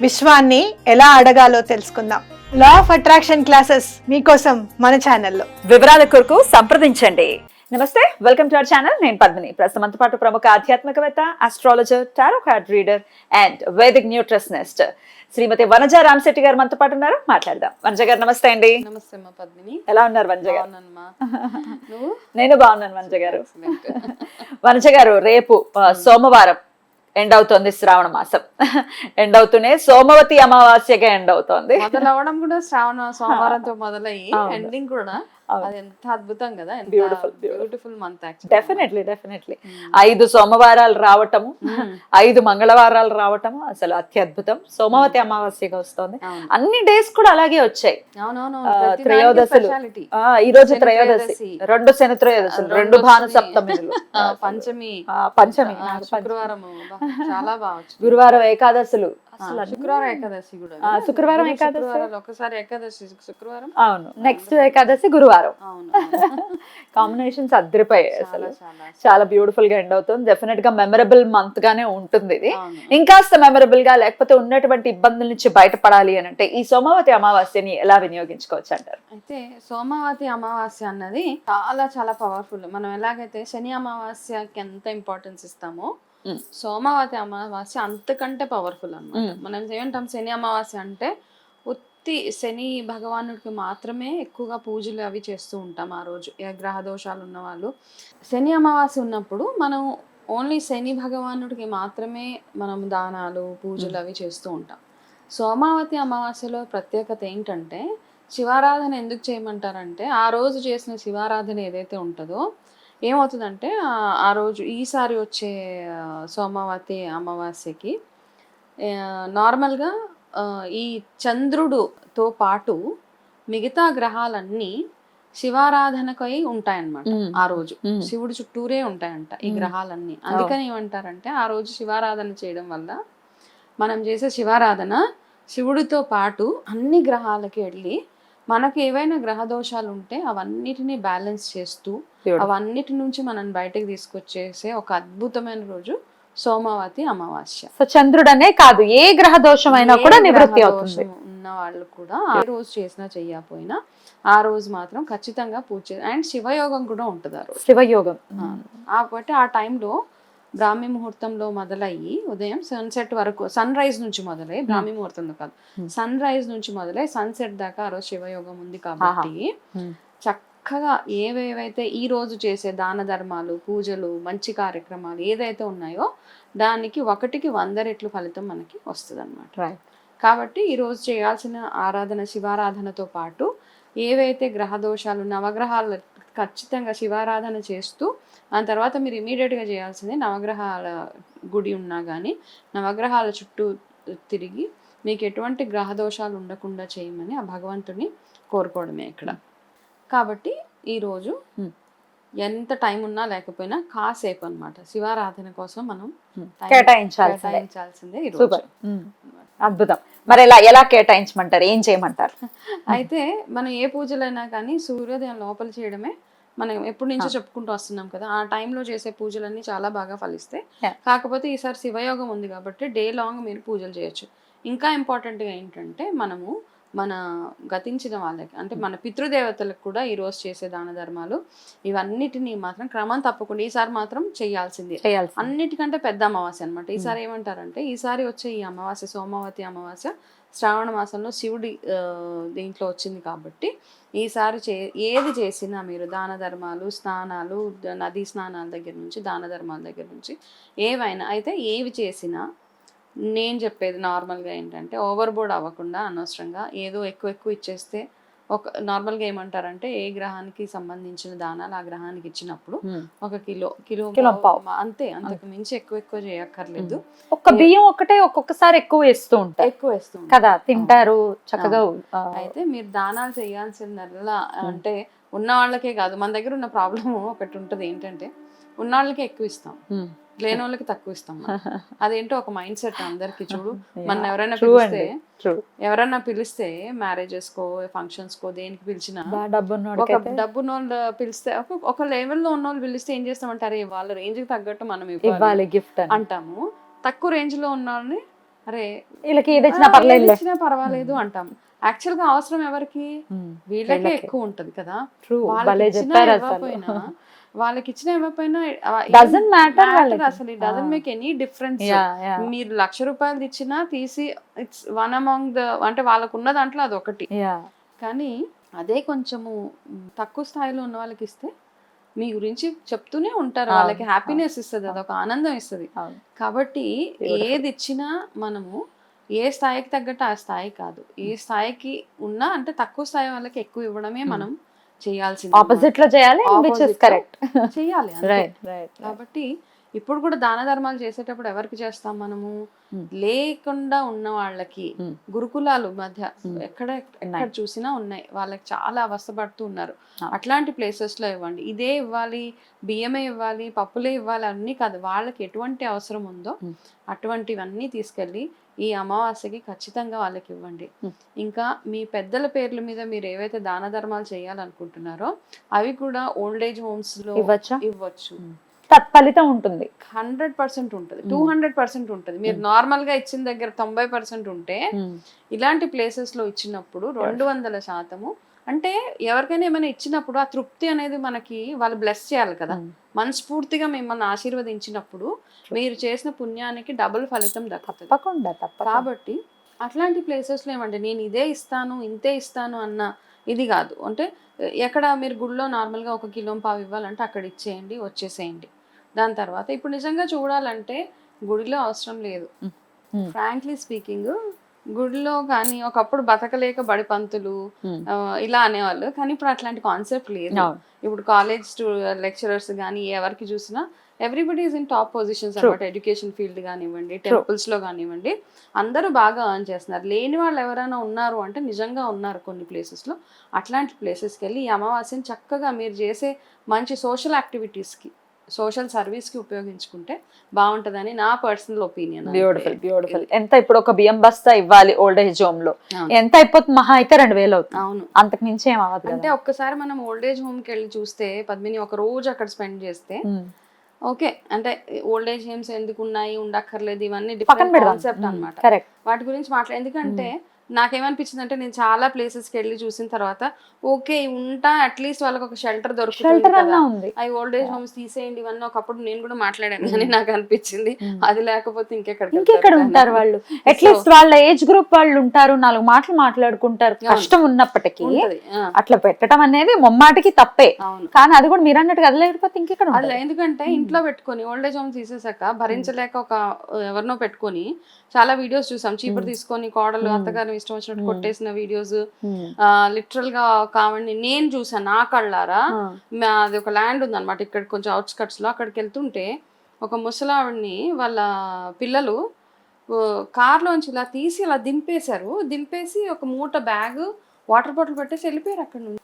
విశ్వాన్ని ఎలా అడగాలో తెలుసుకుందాం. లా ఆఫ్ అట్రాక్షన్ క్లాసెస్ మీకోసం మన ఛానల్లో. వివరాల కొరకు సంప్రదించండి. నమస్తే వెల్కమ్ టు అవర్ ఛానల్ నేను పద్మిని. ప్రస్తుతంతో పాటు ప్రముఖ ఆధ్యాత్మికవేత్త astrologer tarot card reader and Vedic nutritionist Shrimati Vanaja Ramashetti garu మనతో పాటు ఉన్నారు. మాట్లాడదాం. వనజ గారు నమస్తే అండి. నమస్తే అమ్మా పద్మిని. ఎలా ఉన్నారు వనజ గారు? నేను బాగున్నాను వనజ గారు. వనజ గారు రేపు సోమవారం ఎండ్ అవుతోంది శ్రావణ మాసం ఎండ్ అవుతూనే సోమవతి అమావాస్యగా ఎండ్ అవుతోంది మొదలవడం కూడా శ్రావణ సోమవారంతో మొదలయ్యి. ఎండింగ్ కూడా. అది ఎంత అద్భుతం కదా beautiful. Beautiful month definitely definitely ఐదు సోమవారాలు రావటము ఐదు మంగళవారాలు రావటము అసలు అత్యద్భుతం. సోమవతి అమావాస్యగా వస్తోంది. అన్ని డేస్ కూడా అలాగే వచ్చాయి. త్రయోదశులు. ఈ రోజు త్రయోదశి. రెండు శని త్రయోదశులు. రెండు భాను ఆ, పంచమి. పంచమి. శుక్రవారం చాలా బాగా. గురువారం ఏకాదశులు. శుక్రవారం ఏకాదశి కూడా శుక్రవారం ఏకాదశి. ఒకసారి ఏకాదశి శుక్రవారం? అవును నెక్స్ట్ ఏకాదశి గురువారం. అవును కాంబినేషన్స్ అదిరిపోయాయి చాలా అసలు. చాలా బ్యూటిఫుల్గా ఎండ్ అవుతుంది. డెఫినెట్గా మెమరబుల్ మంత్ గానే ఉంటుంది ఇది. ఇంకాస్త మెమరబుల్గా లేకపోతే ఉన్నటువంటి ఇబ్బందుల నుంచి బయటపడాలి అని అంటే ఈ సోమవతి అమావాస్యని ఎలా వినియోగించుకోవచ్చు అంటారు? అయితే సోమవతి అమావాస్య అన్నది చాలా చాలా పవర్ఫుల్ మనం ఎలాగైతే శని అమావాస్యకి ఎంత ఇంపార్టెన్స్ ఇస్తామో. సోమవతి అమావాస్య అంతకంటే పవర్ఫుల్ అన్నమాట. Mm. మనం ఏమంటాం శని అమావాస్య అంటే ఉత్తి శని భగవానుడికి మాత్రమే ఎక్కువగా పూజలు అవి చేస్తూ ఉంటాం ఆ రోజు గ్రహ దోషాలు ఉన్న వాళ్ళు. శని అమావాస్య ఉన్నప్పుడు మనం ఓన్లీ శని భగవానుడికి మాత్రమే మనం దానాలు పూజలు అవి చేస్తూ ఉంటాం. సోమావతి అమావాస్యలో ప్రత్యేకత ఏంటంటే శివారాధన ఎందుకు చేయమంటారంటే ఆ రోజు చేసిన శివారాధన ఏదైతే ఉంటుందో ఏమవుతుందంటే ఆ- రోజు ఈసారి వచ్చే సోమవతి అమావాస్యకి నార్మల్గా ఈ చంద్రుడుతో పాటు మిగతా గ్రహాలన్నీ శివారాధనకై ఉంటాయన్నమాట. ఆ రోజు శివుడి చుట్టూరే ఉంటాయంట ఈ. గ్రహాలన్నీ అందుకని ఏమంటారంటే ఆ రోజు శివారాధన చేయడం వల్ల మనం చేసే శివారాధన శివుడితో పాటు అన్ని గ్రహాలకి వెళ్ళి మనకు ఏవైనా గ్రహ దోషాలు ఉంటే అవన్నిటిని బ్యాలెన్స్ చేస్తూ అవన్నిటి నుంచి మనం బయటకు తీసుకొచ్చేసే ఒక అద్భుతమైన రోజు సోమవతి అమావాస్య. సో చంద్రుడనే కాదు ఏ గ్రహ దోషమైనా కూడా నివృత్తి అవుతుంది. ఉన్న వాళ్ళు కూడా ఏ రోజు చేసినా చెయ్యకపోయినా ఆ రోజు మాత్రం ఖచ్చితంగా పూజ అండ్ శివయోగం కూడా ఉంటుంది ఆ రోజు. శివయోగం. కాబట్టి ఆ టైంలో బ్రాహ్మీ ముహూర్తంలో మొదలయ్యి ఉదయం సన్సెట్ వరకు సన్ రైజ్ నుంచి మొదలై బ్రాహ్మీ ముహూర్తంలో కాదు. Hmm. సన్ రైజ్ నుంచి మొదలై సన్సెట్ దాకా ఆ రోజు శివయోగం ఉంది కాబట్టి Hmm. చక్కగా ఏవేవైతే ఈ రోజు చేసే దాన ధర్మాలు పూజలు మంచి కార్యక్రమాలు ఏదైతే ఉన్నాయో దానికి ఒకటికి వంద రెట్లు ఫలితం మనకి వస్తుంది రైట్ కాబట్టి ఈ రోజు చేయాల్సిన ఆరాధన శివారాధనతో పాటు ఏవైతే గ్రహ దోషాలు నవగ్రహాలు ఖచ్చితంగా శివారాధన చేస్తూ ఆ తర్వాత మీరు ఇమీడియట్గా చేయాల్సింది నవగ్రహాల గుడి ఉన్నా కానీ నవగ్రహాల చుట్టూ తిరిగి మీకు ఎటువంటి గ్రహ దోషాలు ఉండకుండా చేయమని ఆ భగవంతుని కోరుకోవడమే ఇక్కడ. కాబట్టి ఈరోజు. ఎంత టైం ఉన్నా లేకపోయినా కాసేపు అన్నమాట. శివారాధన కోసం మనం కేటాయించాల్సిందే. అద్భుతం. మరి ఎలా ఎలా కేటాయించమంటారు ఏం చేయమంటారు అయితే మనం ఏ పూజలైనా కానీ సూర్యోదయం లోపల చేయడమే మనం ఎప్పటి నుంచో. చెప్పుకుంటూ వస్తున్నాం కదా ఆ టైంలో చేసే పూజలన్నీ చాలా బాగా ఫలిస్తాయి. కాకపోతే ఈసారి శివయోగం ఉంది కాబట్టి డే లాంగ్ మీరు పూజలు చేయొచ్చు ఇంకా ఇంపార్టెంట్గా ఏంటంటే మనము మన గతించిన వాళ్ళకి అంటే మన పితృదేవతలకు కూడా ఈ రోజు చేసే దాన ధర్మాలు ఇవన్నిటిని మాత్రం క్రమం తప్పకుండా ఈసారి మాత్రం చేయాల్సిందే. చేయాల్సి అన్నిటికంటే పెద్ద అమావాస్య అనమాట ఈసారి ఏమంటారంటే ఈసారి వచ్చే ఈ అమావాస్య సోమవతి అమావాస్య శ్రావణ మాసంలో శివుడి దీంట్లో వచ్చింది కాబట్టి ఈసారి చే ఏది చేసినా మీరు దాన ధర్మాలు స్నానాలు నదీ స్నానాల దగ్గర నుంచి దాన ధర్మాల దగ్గర నుంచి ఏవైనా అయితే ఏవి చేసినా నేను చెప్పేది నార్మల్గా ఏంటంటే ఓవర్ బోర్డ్ అవ్వకుండా అనవసరంగా ఏదో ఎక్కువ ఎక్కువ ఇచ్చేస్తే ఒక నార్మల్గా ఏమంటారంటే ఏ గ్రహానికి సంబంధించిన దానాలు ఆ గ్రహానికి ఇచ్చినప్పుడు ఒక కిలో కిలో అంతే అంతకు మించి ఎక్కువ ఎక్కువ చేయక్కర్లేదు. ఒక్క బియ్యం ఒకటే ఒక్కొక్కసారి ఎక్కువ వేస్తూ ఉంటారు. ఎక్కువ వేస్తుంది కదా తింటారు చక్కగా అయితే మీరు దానాలు చేయాల్సిందల్లా అంటే ఉన్న వాళ్ళకే కాదు మన దగ్గర ఉన్న ప్రాబ్లం ఒకటి ఉంటది ఏంటంటే ఉన్న వాళ్ళకే ఎక్కువ ఇస్తాం. లేని వాళ్ళకి తక్కువ ఇస్తాం. అదేంటో ఒక మైండ్ సెట్ అందరికి చూడు. మన ఎవరైనా పిలిస్తే. ఎవరైనా పిలిస్తే మ్యారేజెస్ కో ఫంక్షన్స్ కో దేనికి పిలిచినా ఒక డబ్బు వాళ్ళు పిలిస్తే ఒక- లెవెల్లో ఉన్న వాళ్ళు పిలిస్తే ఏం చేస్తామంటారు వాళ్ళ రేంజ్కి తగ్గట్టు మనం ఇవ్వాలి గిఫ్ట్ అంటాము. తక్కువ రేంజ్లో ఉన్న వాళ్ళని అరే వీళ్ళకి ఏది ఇచ్చినా పర్వాలేదు అంటాం యాక్చువల్గా అవసరం ఎవరికి? వీళ్ళకే వీళ్ళకే. ఎక్కువ ఉంటది కదా. వాళ్ళకి. ఇచ్చినా ఇవ్వకపోయినా, అసలు డజన్. Make any difference. మీరు లక్ష రూపాయలు ఇచ్చినా తీసి ఇట్స్ వన్ అమాంగ్ ద అంటే వాళ్ళకు ఉన్న దాంట్లో అది ఒకటి. కానీ అదే కొంచెము తక్కువ స్థాయిలో ఉన్న వాళ్ళకి ఇస్తే మీ గురించి చెప్తూనే ఉంటారు. వాళ్ళకి హ్యాపీనెస్ ఇస్తుంది అదొక ఆనందం ఇస్తుంది. కాబట్టి. ఏది ఇచ్చినా మనము ఏ స్థాయికి తగ్గట్టు ఆ స్థాయి కాదు. ఏ స్థాయికి ఉన్నా అంటే తక్కువ స్థాయి వాళ్ళకి ఎక్కువ ఇవ్వడమే మనం చేయాల్సింది ఆపోజిట్లో చేయాలి విచ్ ఇస్ కరెక్ట్ చేయాలి. రైట్ రైట్ కాబట్టి ఇప్పుడు కూడా దాన ధర్మాలు చేసేటప్పుడు ఎవరికి చేస్తాం మనము. లేకుండా ఉన్న వాళ్ళకి. గురుకులాలు మధ్య. ఎక్కడ ఎక్కడ. చూసినా ఉన్నాయి వాళ్ళకి చాలా అవస్థపడుతూ ఉన్నారు. అట్లాంటి ప్లేసెస్లో ఇవ్వండి ఇదే ఇవ్వాలి బియ్యమే ఇవ్వాలి పప్పులే ఇవ్వాలి అన్నీ కాదు వాళ్ళకి ఎటువంటి అవసరం ఉందో. అటువంటివన్నీ తీసుకెళ్ళి ఈ అమావాస్యకి ఖచ్చితంగా వాళ్ళకి ఇవ్వండి. ఇంకా మీ పెద్దల పేర్ల మీద మీరు ఏవైతే దాన ధర్మాలు చేయాలనుకుంటున్నారో అవి కూడా ఓల్డ్ ఏజ్ హోమ్స్లో ఇవ్వచ్చు తత్ఫలితం ఉంటుంది. హండ్రెడ్ పర్సెంట్ ఉంటుంది. టూ హండ్రెడ్ పర్సెంట్ ఉంటుంది. మీరు నార్మల్గా ఇచ్చిన దగ్గర తొంభై పర్సెంట్ ఉంటే ఇలాంటి ప్లేసెస్లో ఇచ్చినప్పుడు రెండు వందల శాతము అంటే ఎవరికైనా ఏమైనా ఇచ్చినప్పుడు ఆ తృప్తి అనేది మనకి వాళ్ళు బ్లెస్ చేయాలి కదా. మనస్ఫూర్తిగా మిమ్మల్ని ఆశీర్వదించినప్పుడు మీరు చేసిన పుణ్యానికి డబుల్ ఫలితం దక్కుతుంది. తప్పకుండా. కాబట్టి అట్లాంటి ప్లేసెస్లో ఏమంటే నేను ఇదే ఇస్తాను ఇంతే ఇస్తాను అన్న ఇది కాదు. అంటే ఎక్కడ మీరు గుడిలో నార్మల్గా ఒక కిలో పావు ఇవ్వాలంటే అక్కడ ఇచ్చేయండి వచ్చేసేయండి. దాని తర్వాత ఇప్పుడు నిజంగా చూడాలంటే గుడిలో అవసరం లేదు. ఫ్రాంక్లీ స్పీకింగ్ గుడిలో కానీ ఒకప్పుడు బతకలేక బడి పంతులు ఇలా అనేవాళ్ళు. కానీ ఇప్పుడు అట్లాంటి కాన్సెప్ట్ లేదు. ఇప్పుడు కాలేజ్ లెక్చరర్స్ కానీ ఎవరికి చూసినా everybody is in top positions. అనమాట ఎడ్యుకేషన్ ఫీల్డ్ కానివ్వండి టెంపుల్స్లో కానివ్వండి. అందరూ బాగా ఎర్న్ చేస్తున్నారు. లేని వాళ్ళు ఎవరైనా ఉన్నారు అంటే నిజంగా ఉన్నారు కొన్ని ప్లేసెస్లో. అట్లాంటి ప్లేసెస్కి వెళ్ళి ఈ అమావాస్యని చక్కగా మీరు చేసే మంచి సోషల్కి. సోషల్ సర్వీస్కి ఉపయోగించుకుంటే బాగుంటదని నా పర్సనల్ ఒపీనియన్ బ్యూటిఫుల్ బ్యూటిఫుల్ ఎంత ఇప్పుడు ఒక బియ్యం బస్తా ఇవ్వాలి ఓల్డ్ ఏజ్ హోమ్లో. ఎంత అయిపోతుంది మహా అయితే రెండు వేలు అవుతుంది. అవును. అంతకు మించి ఏం అవ్వదు అంటే. ఒక్కసారి మనం ఓల్డ్ ఏజ్ హోమ్కి వెళ్ళి చూస్తే పద్మిని ఒక రోజు అక్కడ స్పెండ్ చేస్తే ఉమ్. ఓకే. అంటే ఓల్డ్ ఏజ్ హోమ్స్ ఎందుకు ఉన్నాయి ఉండక్కర్లేదు ఇవన్నీ కాన్సెప్ట్ అన్నమాట. కరెక్ట్ వాటి గురించి మాట్లాడ ఎందుకంటే నాకేమనిపించింది అంటే నేను చాలా ప్లేసెస్కి వెళ్ళి చూసిన తర్వాత ఓకే ఉంటా అట్లీస్ట్ వాళ్ళకి ఒక షెల్టర్ దొరుకుతుంది అవి ఓల్డ్ ఏజ్ హోమ్స్ తీసేయండి ఇవన్నీ ఒకప్పుడు నేను కూడా మాట్లాడాను కానీ నాకు అనిపించింది Hmm. అది లేకపోతే ఇంకెక్కడ ఇంకెక్కడ ఉంటారు వాళ్ళు? అట్లీస్ట్ వాళ్ళ ఏజ్ గ్రూప్ వాళ్ళు ఉంటారు నాలుగు మాటలు మాట్లాడుకుంటారు. కష్టం ఉన్నప్పటికీ అట్లా పెట్టడం అనేది ముమ్మాటికి తప్పే. కానీ అది కూడా మీరు అన్నట్టుగా అది లేకపోతే ఇంకెక్కడ అది? ఎందుకంటే ఇంట్లో పెట్టుకొని ఓల్డ్ ఏజ్ హోమ్ తీసేసాక భరించలేక ఒక ఎవరినో పెట్టుకొని చాలా వీడియోస్ చూసాం. చీపురు తీసుకొని కోడలు Hmm. ఇష్టం వచ్చినట్టు Hmm. కొట్టేసిన వీడియోస్. లిటరల్గా ఒక ఆవిడని నేను చూసాను నా కళ్ళారా. మా- అది ఒక ల్యాండ్ ఉందన్నమాట ఇక్కడ కొంచెం అవుట్స్కట్స్లో అక్కడికి వెళ్తుంటే ఒక ముసలావిడ్ని వాళ్ళ పిల్లలు కార్లోంచి ఇలా తీసి ఇలా దింపేశారు దింపేసి ఒక మూట బ్యాగ్ వాటర్ బాటిల్ పెట్టేసి వెళ్ళిపోయారు అక్కడ నుండి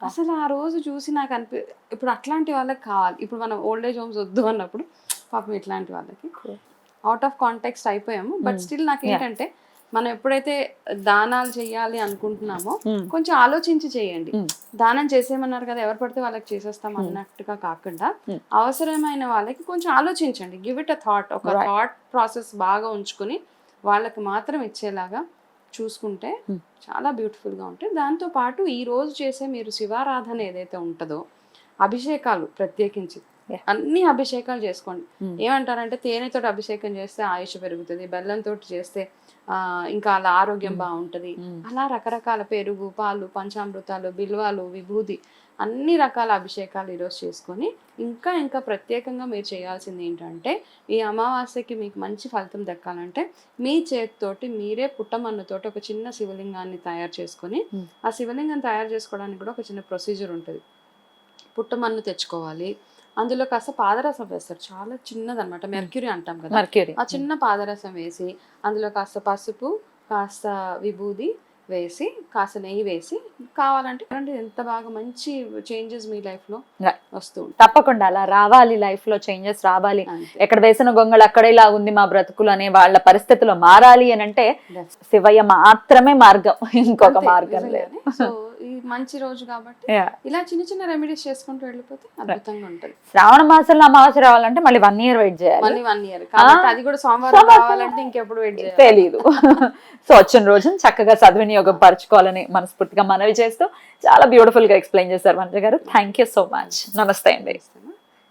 అసలు ఆ రోజు చూసి నాకు అనిపి ఇప్పుడు అట్లాంటి వాళ్ళకి కావాలి ఇప్పుడు మనం ఓల్డ్ ఏజ్ హోమ్స్ వద్దు అన్నప్పుడు పాపం ఇట్లాంటి వాళ్ళకి. అవుట్ ఆఫ్ కాంటెక్స్ట్ అయిపోయాము బట్ Hmm. స్టిల్ నాకు ఏంటంటే మనం ఎప్పుడైతే దానాలు చేయాలి అనుకుంటున్నామో. కొంచెం ఆలోచించి చేయండి. దానం చేసేయమన్నారు కదా ఎవరు పడితే వాళ్ళకి చేసేస్తాం. అన్నట్టుగా కాకుండా. అవసరమైన వాళ్ళకి కొంచెం ఆలోచించండి గివ్ ఇట్ అ థాట్ ఒక. థాట్ ప్రాసెస్ బాగా ఉంచుకుని వాళ్ళకి మాత్రం ఇచ్చేలాగా చూసుకుంటే. చాలా beautiful గా ఉంటాయి దాంతో పాటు ఈ రోజు చేసే మీరు శివారాధన ఏదైతే ఉంటుందో అభిషేకాలు ప్రత్యేకించి. అన్ని అభిషేకాలు చేసుకోండి Hmm. ఏమంటారంటే తేనెతో అభిషేకం చేస్తే ఆయుష్ పెరుగుతుంది బెల్లంతో చేస్తే ఆ, ఇంకా అలా ఆరోగ్యం Hmm. బాగుంటది ఉమ్. అలా రకరకాల పెరుగు పాలు పంచామృతాలు బిల్వాలు విభూది అన్ని రకాల అభిషేకాలు ఈరోజు చేసుకొని ఇంకా ఇంకా ప్రత్యేకంగా మీరు చేయాల్సింది ఏంటంటే ఈ అమావాస్యకి మీకు మంచి ఫలితం దక్కాలంటే మీ చేతితోటి మీరే పుట్టమన్నుతోటి ఒక చిన్న శివలింగాన్ని తయారు చేసుకొని Hmm. ఆ శివలింగం తయారు చేసుకోవడానికి కూడా ఒక చిన్న ప్రొసీజర్ ఉంటుంది పుట్టమన్ను తెచ్చుకోవాలి అందులో కాస్త పాదరసం వేస్తారు. చాలా చిన్నదన్నమాట. మెర్క్యూరీ అంటాం కదా. మర్క్యూరీ ఆ చిన్న పాదరసం వేసి అందులో కాస్త పసుపు కాస్త విభూది వేసి కాస్త నెయ్యి వేసి కావాలంటే ఎంత బాగా మంచి చేంజెస్ మీ లైఫ్లో. వస్తూ తప్పకుండా అలా రావాలి లైఫ్లో చేంజెస్ రావాలి. ఎక్కడ వేసిన గొంగళి అక్కడే ఇలా ఉంది మా బ్రతుకులు అనే వాళ్ళ పరిస్థితులు మారాలి అని అంటే. శివయ్య మాత్రమే మార్గం. ఇంకొక మార్గం లేదు. మంచి రోజు కాబట్టి. ఇలా చిన్న చిన్న రెమెడీస్ చేసుకుంటూ వెళ్ళిపోతే అద్భుతంగా ఉంటుంది. శ్రావణ మాసంలో అమావాస్య రావాలంటే మళ్ళీ వన్ ఇయర్ వెయిట్ చేయాలి. మళ్ళీ వన్ ఇయర్ కాబట్టి అది కూడా సోమవారం. కావాలంటే ఇంకెప్పుడు వెయిట్ చేయాలి. తెలీదు. సో వచ్చిన రోజున చక్కగా సద్వినియోగం పరచుకోవాలని మనస్ఫూర్తిగా మనవి చేస్తూ చాలా బ్యూటిఫుల్గా ఎక్స్ప్లెయిన్ చేశారు మంజు గారు. థ్యాంక్ యూ సో మచ్ నమస్తే అండి.